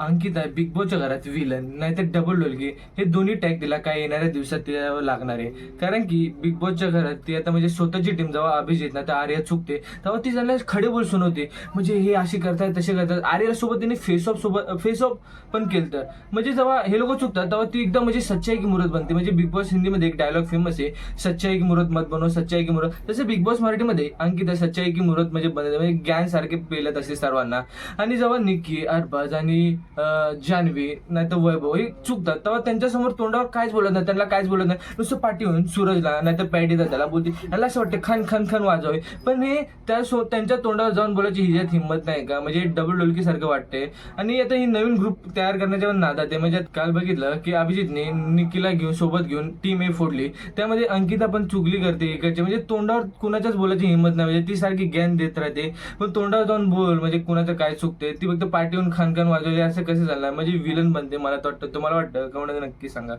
Ankita big बॉसच्या घरात villain नाहीतर डबल डोलगी हे दोन्ही टॅग तिला काय येणाऱ्या दिवसात तिला लागणार आहे. कारण की बिग बॉसच्या घरात ती आता म्हणजे स्वतःची टीम जेव्हा अभिजित ना तर आर्या चुकते. तेव्हा ती त्यांना खडे बोल सुनवते म्हणजे हे अशी करतात तसे करतात आर्या सोबत तिने फेस ऑफ सोबत फेस ऑफ पण केलं तर. म्हणजे जेव्हा हे लोक चुकतात तेव्हा ती एकदम म्हणजे सच्चाई की मुहूर्त बनते. म्हणजे बिग बॉस हिंदीमध्ये एक डायलॉग फेमस आहे. सच्चाई की मुहूर्त मत बनव सच्चाई की मुहूर्त. तसं बिग बॉस मराठीमध्ये अंकिता सच्चाई की मुहूर्त म्हणजे बनते म्हणजे ज्ञान सारखे पेलत असते सर्वांना. आणि जेव्हा निक्की अरबाज आणि जान्हवी नाही तर वैभव हे चुकतात. तेव्हा त्यांच्यासमोर तोंडावर काहीच बोलत नाही त्यांना काहीच बोलत नाही. नुसतं पाठी होऊन सूरजला नाही तर पॅडीला दादाला बोलते. याला असं वाटतं खान खान खान वाजवे पण हे त्या सो त्यांच्या तोंडावर जाऊन बोलायची हिच्यात हिंमत नाही का? म्हणजे डबल डोलकी सारखं वाटते आणि आता ही नवीन ग्रुप तयार करण्याच्या नादात आहे. म्हणजे काल बघितलं की अभिजितने निकीला घेऊन सोबत घेऊन टीम ए फोडली. त्यामध्ये अंकिता पण चुगली करते इकडचे. म्हणजे तोंडावर कुणाच्याच बोलायची हिंमत नाही. म्हणजे ती सारखी ज्ञान देत राहते. पण तोंडावर जाऊन बोल म्हणजे कुणाचं काय चुकते ती फक्त पाठी येऊन खानखान वाजवली. असं कसं झालं म्हणजे विलन बनते मला तर वाटतं. तुम्हाला वाटतं कमेंट नक्की सांगा.